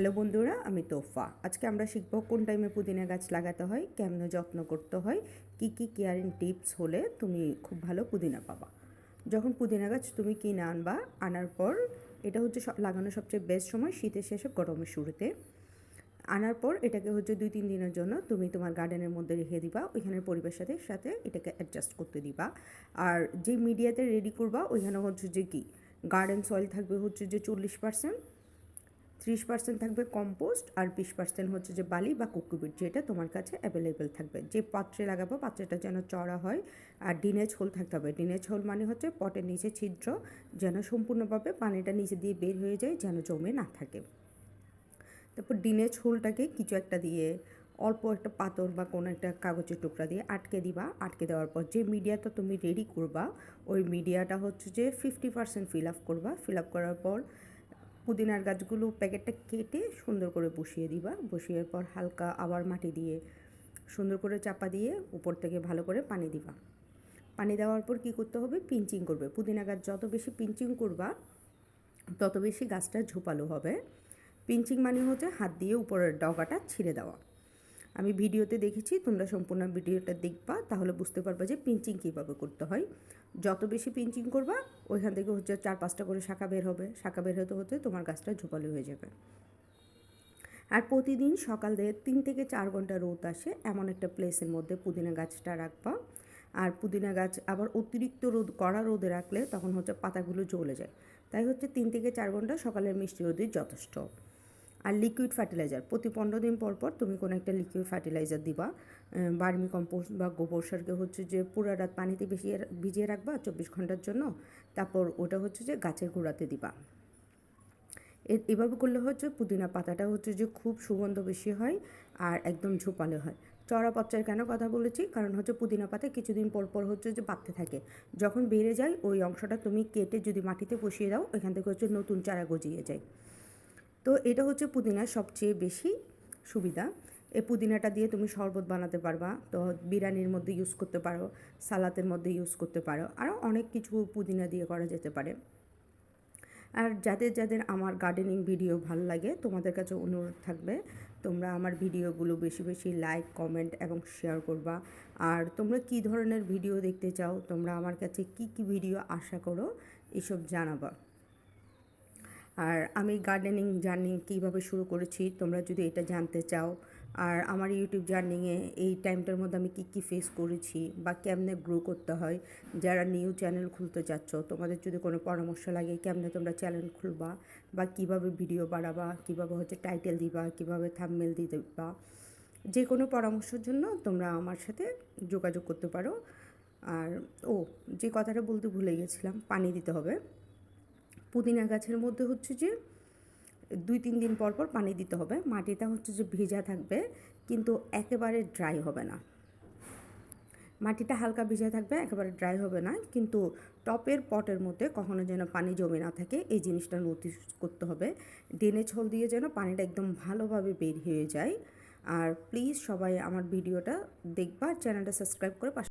Hello বন্ধুরা, আমি তোফা। আজকে আমরা শিখব কোন টাইমে পুদিনা গাছ লাগাতে হয়, কেমন যত্ন করতে হয়, কি কি কেয়ারিং টিপস হলে তুমি খুব ভালো পুদিনা পাবা। যখন পুদিনা গাছ তুমি কিনে আনবা, আনার পর এটা হচ্ছে লাগানোর সবচেয়ে বেস্ট সময় শীতের শেষে গরমের শুরুতে। আনার পর এটাকে হচ্ছে দুই, তিন দিনের জন্য তুমি তোমার গার্ডেনের মধ্যে রেখে দিবা, ওইখানের পরিবেশ সাথে সাথে এটাকে অ্যাডজাস্ট করতে দিবা। আর যে মিডিয়াতে রেডি করবা, ওইখানে হচ্ছে যে কি গার্ডেন সয়েল থাকবে হচ্ছে যে চল্লিশ পার্সেন্ট ত্রিশ পার্সেন্ট থাকবে কম্পোস্ট আর বিশ পার্সেন্ট হচ্ছে যে বালি বা কুকুবিট যেটা তোমার কাছে অ্যাভেলেবেল থাকবে। যে পাত্রে লাগাবো, পাত্রটা যেন চড়া হয় আর ডিনেজ হোল থাকতে হবে। ডিনেজ হোল মানে হচ্ছে পটের নিচে ছিদ্র যেন সম্পূর্ণভাবে পানিটা নিচে দিয়ে বের হয়ে যায়, যেন জমে না থাকে। তারপর ডিনেজ হোলটাকে কিছু একটা দিয়ে অল্প একটা পাথর বা কোনো একটা কাগজের টুকরা দিয়ে আটকে দিবা। আটকে দেওয়ার পর যে মিডিয়াটা তুমি রেডি করবা, ওই মিডিয়াটা হচ্ছে যে ফিফটি পার্সেন্ট ফিল আপ করবা। ফিল আপ করার পর পুদিনার গাছগুলো প্যাকেটটা কেটে সুন্দর করে বসিয়ে দিবা। বসিয়ে পর হালকা আবার মাটি দিয়ে সুন্দর করে চাপা দিয়ে উপর থেকে ভালো করে পানি দিবা। পানি দেওয়ার পর কী করতে হবে? পিঞ্চিং করবে। পুদিনা গাছ যত বেশি পিঞ্চিং করবা, তত বেশি গাছটা ঝোপালো হবে। পিঞ্চিং মানে হচ্ছে হাত দিয়ে উপরের ডগাটা ছিঁড়ে দেওয়া। আমি ভিডিওতে দেখেছি, তোমরা সম্পূর্ণ ভিডিওটা দেখবা, তাহলে বুঝতে পারবা যে পিঞ্চিং কীভাবে করতে হয়। যত বেশি পিঞ্চিং করবা, ওইখান থেকে হচ্ছে চার পাঁচটা করে শাখা বের হবে। শাখা বের হতে হতে তোমার গাছটা ঝোপালো হয়ে যাবে। আর প্রতিদিন সকাল থেকে তিন থেকে চার ঘণ্টা রোদ আসে, এমন একটা প্লেসের মধ্যে পুদিনা গাছটা রাখবা। আর পুদিনা গাছ আবার অতিরিক্ত রোদ, কড়া রোদে রাখলে তখন হচ্ছে পাতাগুলো জ্বলে যায়। তাই হচ্ছে তিন থেকে চার ঘণ্টা সকালের মিষ্টি রোদই যথেষ্ট। আর লিকুইড ফার্টিলাইজার প্রতি পনেরো দিন পর পর তুমি কোনো একটা লিকুইড ফার্টিলাইজার দিবা। বার্মি কম্পোস্ট বা গোবর সারকে হচ্ছে যে পুরা রাত পানিতে ভিজিয়ে ভিজিয়ে রাখবা চব্বিশ ঘণ্টার জন্য। তারপর ওটা হচ্ছে যে গাছের গোড়াতে দিবা। এভাবে করলে হচ্ছে পুদিনা পাতাটা হচ্ছে যে খুব সুগন্ধ বেশি হয় আর একদম ঝোপালো হয়। চড়া পচ্চার কেন কথা বলেছি? কারণ হচ্ছে পুদিনা পাতা কিছুদিন পর পর হচ্ছে যে বাড়তে থাকে। যখন বেড়ে যায়, ওই অংশটা তুমি কেটে যদি মাটিতে বসিয়ে দাও এখান থেকে হচ্ছে নতুন চারা গজিয়ে যায়। তো এটা হচ্ছে পুদিনার সবচেয়ে বেশি সুবিধা। এই পুদিনাটা দিয়ে তুমি শরবত বানাতে পারবা, তো বিরিয়ানির মধ্যে ইউজ করতে পারো, সালাতের মধ্যে ইউজ করতে পারো আরও অনেক কিছু পুদিনা দিয়ে করা যেতে পারে। আর যাদের যাদের আমার গার্ডেনিং ভিডিও ভালো লাগে, তোমাদের কাছে অনুরোধ থাকবে, তোমরা আমার ভিডিওগুলো বেশি বেশি লাইক কমেন্ট এবং শেয়ার করবা। আর তোমরা কি ধরনের ভিডিও দেখতে চাও, তোমরা আমার কাছে কি কি ভিডিও আশা করো, এসব জানাবা। আর আমি গার্ডেনিং জার্নি কীভাবে শুরু করেছি, তোমরা যদি এটা জানতে চাও। আর আমার ইউটিউব জার্নিংয়ে এই টাইমটার মধ্যে আমি কী কী ফেস করেছি বা কেমনে গ্রো করতে হয়, যারা নিউ চ্যানেল খুলতে চাচ্ছ, তোমাদের যদি কোনো পরামর্শ লাগে কেমনে তোমরা চ্যানেল খুলবা বা কীভাবে ভিডিও বাড়াবা কীভাবে হচ্ছে টাইটেল দিবা, কীভাবে থাম্বনেল দিবা, যে কোনো পরামর্শের জন্য তোমরা আমার সাথে যোগাযোগ করতে পারো। আর, ও, যে কথাটা বলতে ভুলে গেছিলাম, পানি দিতে হবে। পুদিনা গাছের মধ্যে হচ্ছে যে দুই, তিন দিন পর পর পানি দিতে হবে। মাটিটা হচ্ছে যে ভেজা থাকবে, কিন্তু একেবারে ড্রাই হবে না। মাটিটা হালকা ভিজা থাকবে, একেবারে ড্রাই হবে না, কিন্তু টপের পটের মধ্যে কখনো যেন পানি জমে না থাকে, এই জিনিসটা নোটিস করতে হবে। ডেনে ছল দিয়ে যেন পানিটা একদম ভালোভাবে বের হয়ে যায়। আর প্লিজ সবাই আমার ভিডিওটা দেখবা, চ্যানেলটা সাবস্ক্রাইব করে পাশে